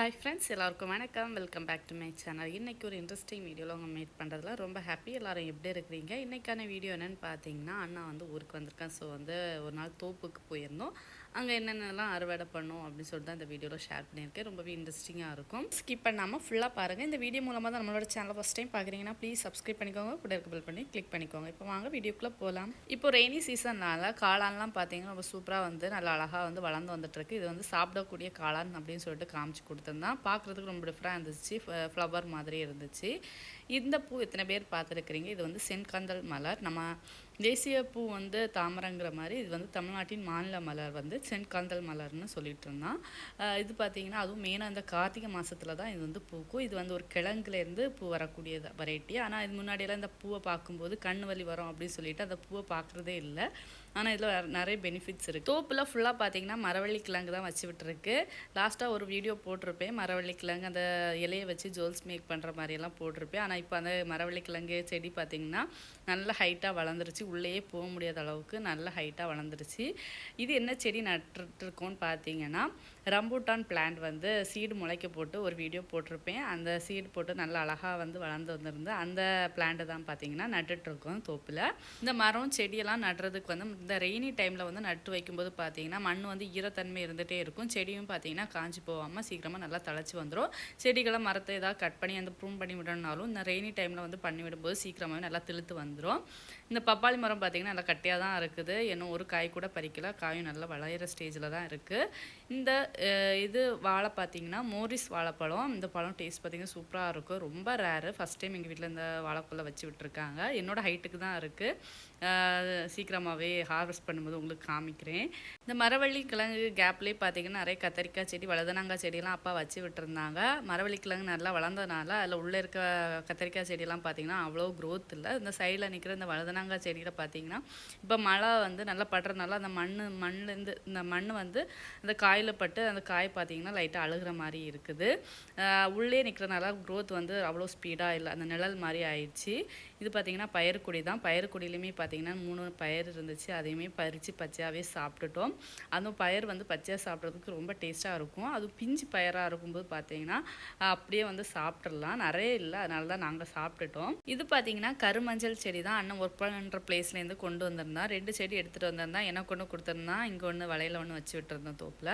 Hi friends எல்லாருக்கும் வணக்கம். Welcome back to my channel இன்றைக்கி ஒரு இன்ட்ரெஸ்டிங் வீடியோவில் அவங்க மீட் பண்ணுறதுல ரொம்ப ஹாப்பி எல்லோரும் எப்படி இருக்கிறீங்க? இன்றைக்கான வீடியோ என்னென்னு பார்த்தீங்கன்னா அண்ணா வந்து ஊருக்கு வந்திருக்கேன். ஸோ வந்து ஒரு நாள் தோப்புக்கு போயிருந்தோம். அங்கே என்னென்னலாம் அறுவடை பண்ணோம் அப்படின்னு சொல்லிட்டு தான் இந்த வீடியோவில் ஷேர் பண்ணியிருக்கேன். ரொம்பவே இன்ட்ரெஸ்டிங்காக இருக்கும். ஸ்கிப் பண்ணாமல் ஃபுல்லாக பாருங்கள் இந்த வீடியோ மூலமாக தான் நம்மளோட சேனல் ஃபஸ்ட் டைம் பார்க்குறீங்கன்னா ப்ளீஸ் சப்ஸ்கிரைப் பண்ணிக்கோங்க. கூட இருக்க பில் பண்ணி கிளிக் பண்ணிக்கோங்க. இப்போ வாங்க வீடியோக்குள்ளே போகலாம் இப்போ ரெய்னி சீசன்னால் காளான்லாம் பார்த்தீங்கன்னா ரொம்ப சூப்பராக வந்து நல்லா அழகாக வந்து வளர்ந்து வந்துட்டுருக்கு. இது வந்து சாப்பிடக்கூடிய காளான் அப்படின்னு சொல்லிட்டு காமிச்சு கொடுத்துருந்தான். பார்க்குறதுக்கு ரொம்ப டிஃப்ரெண்டாக இருந்துச்சு. ஃப்ளவர் மாதிரி இருந்துச்சு. இந்த பூ எத்தனை பேர் பார்த்துருக்குறீங்க இது வந்து சென்காந்தல் மலர். நம்ம தேசிய பூ வந்து தாமரைங்கிற மாதிரி இது வந்து தமிழ்நாட்டின் மாநில மலர் வந்து சென்காந்தல் மலர்னு சொல்லிட்டு இருந்தான். இது பார்த்தீங்கன்னா அதுவும் மெயினாக இந்த கார்த்திகை மாதத்தில் தான் இது வந்து பூக்கும். இது வந்து ஒரு கிழங்குலேருந்து பூ வரக்கூடிய வெரைட்டி ஆனால் இது முன்னாடியெல்லாம் இந்த பூவை பார்க்கும்போது கண் வலி வரும் அப்படின்னு சொல்லிட்டு அந்த பூவை பார்க்குறதே இல்லை. ஆனால் இதில் நிறைய பெனிஃபிட்ஸ் இருக்குது தோப்பில் ஃபுல்லாக பார்த்தீங்கன்னா மரவள்ளி கிழங்கு தான் வச்சு விட்டுருக்கு லாஸ்ட்டாக ஒரு வீடியோ போட்டிருப்பேன். மரவள்ளி கிழங்கு அந்த இலையை வச்சு ஜுவல்ஸ் மேக் பண்ணுற மாதிரியெல்லாம் போட்டிருப்பேன். ஆனால் இப்போ அந்த மரவள்ளி கிழங்கு செடி பார்த்திங்கன்னா நல்ல ஹைட்டாக வளர்ந்துருச்சு. உள்ளேயே போக முடியாத அளவுக்கு நல்ல ஹைட்டாக வளர்ந்துருச்சு இது என்ன செடி நட்டுருக்கோன்னு பார்த்தீங்கன்னா ரம்பூட்டான் பிளான்ட் வந்து சீடு முளைக்க போட்டு ஒரு வீடியோ போட்டிருப்பேன். அந்த சீடு போட்டு நல்லா அழகாக வந்து வளர்ந்து வந்திருந்து அந்த பிளான்ட்டு தான் பார்த்தீங்கன்னா நட்டுட்ருக்கோம் தோப்பில். இந்த மரம் செடியெல்லாம் நடுறதுக்கு வந்து இந்த ரெய்னி டைமில் வந்து நட்டு வைக்கும்போது பார்த்தீங்கன்னா மண் வந்து ஈரத்தன்மை இருந்துகிட்டே இருக்கும். செடியும் பார்த்தீங்கன்னா காஞ்சி போகாமல் சீக்கிரமாக நல்லா தழைச்சி வந்துடும் செடிகளை மரத்தை ஏதாவது கட் பண்ணி அந்த ப்ரூன் பண்ணி விடணுனாலும் இந்த ரெய்னி டைமில் வந்து பண்ணி விடும்போது சீக்கிரமாகவே நல்லா திழுத்து வந்துடும் இந்த பப்பாளி மரம் பார்த்தீங்கன்னா நல்லா கட்டியாக தான் இருக்குது. இன்னும் ஒரு காய் கூட பறிக்கல. காயும் நல்லா வளையிற ஸ்டேஜில் தான் இருக்குது இந்த இது வாழை பார்த்தீங்கன்னா மோரிஸ் வாழைப்பழம். இந்த பழம் டேஸ்ட் பார்த்தீங்கன்னா சூப்பராக இருக்கும். ரொம்ப ரேரு ஃபஸ்ட் டைம் எங்கள் வீட்டில் இந்த வாழைப்பழம் வச்சு விட்டுருக்காங்க. என்னோடய ஹைட்டுக்கு தான் இருக்குது சீக்கிரமாகவே ஹார்வெஸ்ட் பண்ணும்போது உங்களுக்கு காமிக்கிறேன். இந்த மரவள்ளி கிழங்கு கேப்லேயே பார்த்தீங்கன்னா நிறைய கத்தரிக்காய் செடி வலதனங்காய் செடியெல்லாம் அப்பா வச்சு விட்டுருந்தாங்க. மரவள்ளி கிழங்கு நல்லா வளர்ந்ததுனால அதில் உள்ளே இருக்க கத்தரிக்காய் செடியெல்லாம் பார்த்தீங்கன்னா அவ்வளோ க்ரோத் இல்லை. இந்த சைடில் நிற்கிற இந்த வலதனங்காய் செடியில் பார்த்தீங்கன்னா இப்போ மழை வந்து நல்லா படுறதுனால அந்த மண் மண்ணுலேருந்து இந்த மண் வந்து அந்த காயில் பட்டு அந்த காய் பார்த்தீங்கன்னா லைட்டாக அழுகிற மாதிரி இருக்குது. உள்ளே நிற்கிறனால க்ரோத் வந்து அவ்வளோ ஸ்பீடாக இல்லை அந்த நிழல் மாதிரி ஆயிடுச்சு. இது பார்த்தீங்கன்னா பயிர்க்குடி தான். பயிர்க்குடியிலுமே பார்த்திங்கன்னா மூணு பயிர் இருந்துச்சு. அதையுமே பறித்து பச்சையாகவே சாப்பிட்டுட்டோம். அதுவும் பயிர் வந்து பச்சையாக சாப்பிட்றதுக்கு ரொம்ப டேஸ்ட்டாக இருக்கும். அதுவும் பிஞ்சு பயிராக இருக்கும்போது பார்த்திங்கன்னா அப்படியே வந்து சாப்பிட்றலாம் நிறைய இல்லை. அதனால தான் நாங்கள் சாப்பிட்டுட்டோம். இது பார்த்திங்கன்னா கருமஞ்சள் செடி தான் அண்ணன் ஒர்க் பண்ணுற பிளேஸ்லேருந்து கொண்டு வந்திருந்தான் ரெண்டு செடி எடுத்துகிட்டு வந்திருந்தான் எனக்கு ஒன்று கொடுத்துருந்தான் இங்கே ஒன்று வலையில் ஒன்று வச்சு விட்டுருந்தேன் தோப்பில்.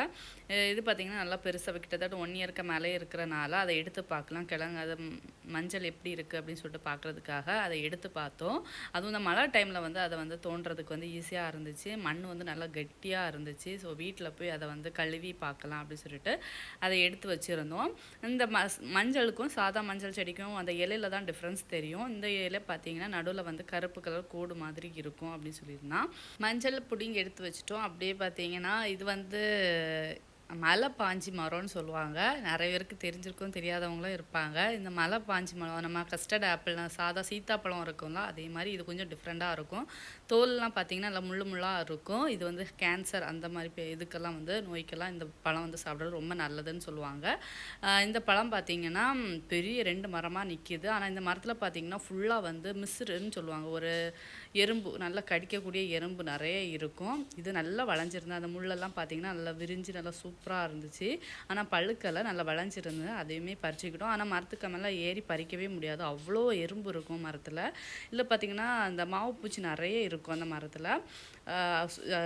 இது பார்த்தீங்கன்னா நல்லா பெருசாக கிட்டத்தட்ட ஒன் இயர்க்கு மேலே இருக்கிறனால அதை எடுத்து பார்க்கலாம். கிழங்கு அது மஞ்சள் எப்படி இருக்குது அப்படின்னு சொல்லிட்டு பார்க்குறதுக்காக அதை எடுத்து பார்த்தோம். அதுவும் இந்த மழை டைமில் வந்து அதை வந்து தோன்றதுக்கு வந்து ஈஸியாக இருந்துச்சு. மண் வந்து நல்லா கெட்டியாக இருந்துச்சு. ஸோ வீட்டில் போய் அதை வந்து கழுவி பார்க்கலாம் அப்படின்னு சொல்லிட்டு அதை எடுத்து வச்சுருந்தோம். இந்த ம மஞ்சளுக்கும் சாதா மஞ்சள் செடிக்கும் அந்த இலையில தான் டிஃப்ரென்ஸ் தெரியும். இந்த இலை பார்த்தீங்கன்னா நடுவில் வந்து கருப்பு கலர் கோடு மாதிரி இருக்கும் அப்படின்னு சொல்லியிருந்தான். மஞ்சள் புடிங்கி எடுத்து வச்சுட்டோம். அப்படியே பார்த்தீங்கன்னா இது வந்து மலை பாஞ்சி மரம்னு சொல்லுவாங்க. நிறைய பேருக்கு தெரிஞ்சிருக்கும் தெரியாதவங்களும் இருப்பாங்க. இந்த மலை பாஞ்சி மரம் நம்ம கஸ்டர்ட் ஆப்பிள் சாதா சீத்தாப்பழம் இருக்கும்ல அதே மாதிரி இது கொஞ்சம் டிஃப்ரெண்ட்டாக இருக்கும். தோல்லாம் பார்த்தீங்கன்னா நல்லா முள்ளு முள்ளாக இருக்கும். இது வந்து கேன்சர் அந்த மாதிரி இதுக்கெல்லாம் வந்து நோய்க்கெல்லாம் இந்த பழம் வந்து சாப்பிட்றது ரொம்ப நல்லதுன்னு சொல்லுவாங்க. இந்த பழம் பார்த்தீங்கன்னா பெரிய ரெண்டு மரமாக நிற்கிது ஆனால் இந்த மரத்தில் பார்த்தீங்கன்னா ஃபுல்லாக வந்து மிஸ்ருன்னு சொல்லுவாங்க. ஒரு எறும்பு நல்லா கடிக்கக்கூடிய எறும்பு நிறைய இருக்கும். இது நல்லா வளைஞ்சிருந்தா அந்த முள்ளெல்லாம் பார்த்தீங்கன்னா நல்லா விரிஞ்சு நல்லா சூப்பராக இருந்துச்சு. ஆனால் பழுக்கலை. நல்லா வளைஞ்சிருந்தது. அதையுமே பறிச்சுக்கிட்டோம். ஆனால் மரத்துக்கு மேலே ஏறி பறிக்கவே முடியாது. அவ்வளோ எறும்பு இருக்கும் மரத்தில். இல்லை பார்த்தீங்கன்னா அந்த மாவு பூச்சி நிறைய இருக்கும் அந்த மரத்தில்.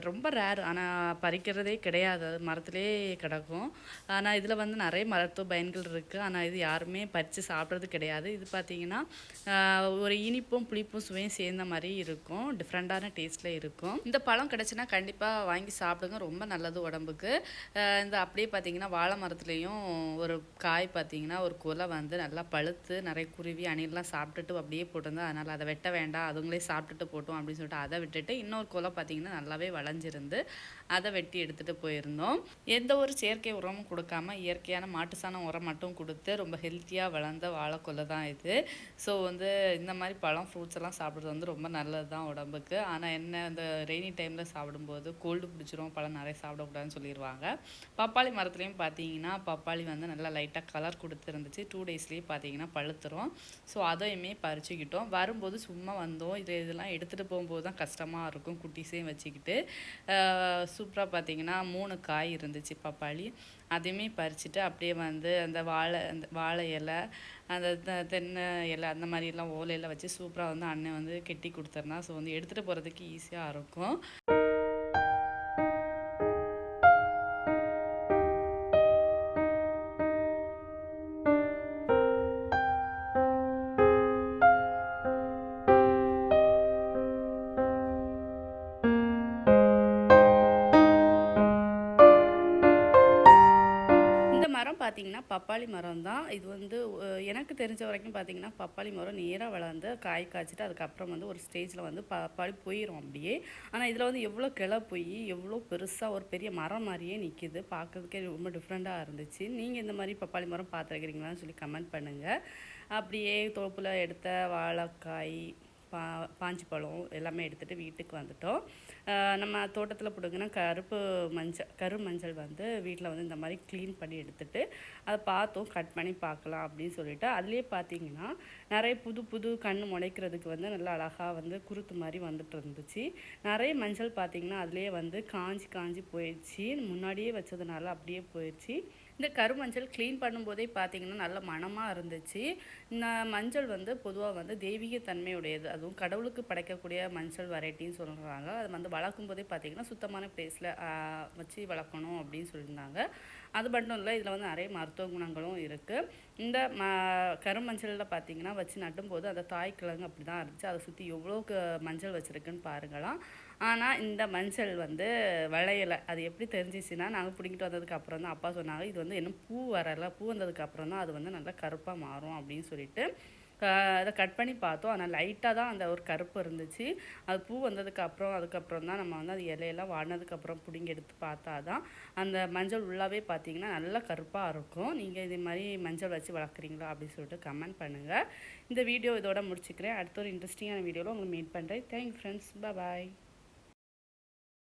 ரொம்ப ரேர் ஆனால் பறிக்கிறதே கிடையாது. அது மரத்திலே கிடக்கும். ஆனால் இதில் வந்து நிறைய மருத்துவ பயன்கள் இருக்குது ஆனால் இது யாருமே பறித்து சாப்பிட்றது கிடையாது. இது பார்த்திங்கன்னா ஒரு இனிப்பும் புளிப்பும் சுவையும் சேர்ந்த மாதிரி இருக்கும். டிஃப்ரெண்ட்டான டேஸ்ட்டில் இருக்கும். இந்த பழம் கிடச்சுன்னா கண்டிப்பாக வாங்கி சாப்பிடுங்க. ரொம்ப நல்லது உடம்புக்கு. இந்த அப்படியே பார்த்தீங்கன்னா வாழை மரத்துலேயும் ஒரு காய் பார்த்தீங்கன்னா ஒரு குலை வந்து நல்லா பழுத்து நிறைய குருவி அணிலாம் சாப்பிட்டுட்டு அப்படியே போட்டிருந்தா அதனால் அதை வெட்ட வேண்டாம். அதுங்களே சாப்பிட்டுட்டு போட்டோம் அப்படின்னு சொல்லிட்டு அதை விட்டுட்டு இன்னொரு குலை பார்த்தீங்கன்னா பார்த்திங்கன்னா நல்லாவே வளைஞ்சிருந்து அதை வெட்டி எடுத்துகிட்டு போயிருந்தோம். எந்த ஒரு செயற்கை உரமும் கொடுக்காம இயற்கையான மாட்டு சாணம் உரம் மட்டும் கொடுத்து ரொம்ப ஹெல்த்தியாக வளர்ந்த வாழைக்கொல்லை தான் இது. ஸோ வந்து இந்த மாதிரி பழம் ஃப்ரூட்ஸ் எல்லாம் சாப்பிட்றது வந்து ரொம்ப நல்லது தான் உடம்புக்கு. ஆனால் என்ன இந்த ரெய்னி டைமில் சாப்பிடும்போது கோல்டு பிடிச்சிரும் பழம் நிறைய சாப்பிடக்கூடாதுன்னு சொல்லிடுவாங்க பப்பாளி மரத்துலேயும் பார்த்தீங்கன்னா பப்பாளி வந்து நல்லா லைட்டாக கலர் கொடுத்துருந்துச்சு. டூ டேஸ்லேயே பார்த்தீங்கன்னா பழுத்துரும். ஸோ அதையுமே பறிச்சுக்கிட்டோம். வரும்போது சும்மா வந்தோம். இது இதெல்லாம் எடுத்துகிட்டு போகும்போது தான் கஷ்டமாக இருக்கும். குட்டிஸே கையிலையும் வச்சுக்கிட்டு சூப்பராக பார்த்தீங்கன்னா மூணு காய் இருந்துச்சு பப்பாளி. அதையுமே பறிச்சுட்டு அப்படியே வந்து அந்த வாழை அந்த வாழை இலை அந்த தென்னை இலை அந்த மாதிரிலாம் ஓலையில் வச்சு சூப்பராக வந்து அண்ணன் வந்து கெட்டி கொடுத்துருந்தான் ஸோ வந்து எடுத்துகிட்டு போகிறதுக்கு ஈஸியாக இருக்கும். பார்த்திங்கன்னா பப்பாளி மரம் தான் இது வந்து எனக்கு தெரிஞ்ச வரைக்கும் பார்த்தீங்கன்னா பப்பாளி மரம் நேராக வளர்ந்து காய் காய்ச்சிட்டு அதுக்கப்புறம் வந்து ஒரு ஸ்டேஜில் வந்து பப்பாளி போயிடும் அப்படியே. ஆனால் இதில் வந்து எவ்வளோ கிளை போய் எவ்வளோ பெருசாக ஒரு பெரிய மரம் மாதிரியே நிற்கிது பார்க்குறதுக்கே ரொம்ப டிஃப்ரெண்ட்டாக இருந்துச்சு. நீங்கள் இந்த மாதிரி பப்பாளி மரம் பார்த்துருக்கிறீங்களான்னு சொல்லி கமெண்ட் பண்ணுங்கள் அப்படியே தோப்பில் எடுத்த வாழைக்காய் பா பாஞ்சி பழம் எல்லாமே எடுத்துகிட்டு வீட்டுக்கு வந்துட்டோம். நம்ம தோட்டத்தில் பிடுங்கினா கருப்பு மஞ்சள் கரு மஞ்சள் வந்து வீட்டில் வந்து இந்த மாதிரி க்ளீன் பண்ணி எடுத்துட்டு அதை பார்த்தோம் கட் பண்ணி பார்க்கலாம் அப்படின்னு சொல்லிட்டு. அதுலேயே பார்த்தீங்கன்னா நிறைய புது புது கண் முளைக்கிறதுக்கு வந்து நல்லா அழகாக வந்து குருத்து மாதிரி வந்துட்டு இருந்துச்சு. நிறைய மஞ்சள் பார்த்தீங்கன்னா அதுலேயே வந்து காஞ்சி காஞ்சி போயிடுச்சு. முன்னாடியே வச்சதுனால அப்படியே போயிடுச்சு. இந்த கருமஞ்சள் க்ளீன் பண்ணும்போதே பார்த்தீங்கன்னா நல்ல மணமாக இருந்துச்சு. இந்த மஞ்சள் வந்து பொதுவாக வந்து தெய்வீக தன்மையுடையது. அதுவும் கடவுளுக்கு படைக்கக்கூடிய மஞ்சள் வெரைட்டின்னு சொல்கிறாங்க அது வந்து வளர்க்கும் போதே பார்த்தீங்கன்னா சுத்தமான பிளேஸில் வச்சு வளர்க்கணும் அப்படின்னு சொல்லியிருந்தாங்க. அது மட்டும் இல்லை இதில் வந்து நிறைய மருத்துவ குணங்களும் இருக்குது இந்த ம கருமஞ்சளில் பார்த்தீங்கன்னா வச்சு நட்டும்போது அந்த தாய் கிழங்கு அப்படி தான் இருந்துச்சு. அதை சுற்றி எவ்வளோ மஞ்சள் வச்சுருக்குன்னு பாருங்களாம். ஆனால் இந்த மஞ்சள் வந்து விளையலை. அது எப்படி தெரிஞ்சிச்சுன்னா நாங்கள் பிடிங்கிட்டு வந்ததுக்கு அப்புறம் தான் அப்பா சொன்னாங்க இது வந்து இன்னும் பூ வரலை. பூ வந்ததுக்கு அப்புறம் தான் அது வந்து நல்லா கருப்பாக மாறும் அப்படின்னு சொல்லிட்டு. அதை கட் பண்ணி பார்த்தோம். ஆனால் லைட்டாக தான் அந்த ஒரு கருப்பு இருந்துச்சு. அது பூ வந்ததுக்கப்புறம் அதுக்கப்புறம் தான் நம்ம வந்து அது இலையெல்லாம் வாடினதுக்கப்புறம் பிடுங்கி எடுத்து பார்த்தா தான் அந்த மஞ்சள் உள்ளாவே பார்த்தீங்கன்னா நல்லா கருப்பாக இருக்கும். நீங்கள் இதே மாதிரி மஞ்சள் வச்சு வளர்க்குறீங்களா அப்படின்னு சொல்லிட்டு கமெண்ட் பண்ணுங்கள் இந்த வீடியோ இதோட முடிச்சுக்கிறேன். அடுத்த ஒரு இன்ட்ரெஸ்டிங்கான வீடியோவில் உங்களை மீட் பண்ணுறேன் தேங்க் ஃப்ரெண்ட்ஸ் பாய்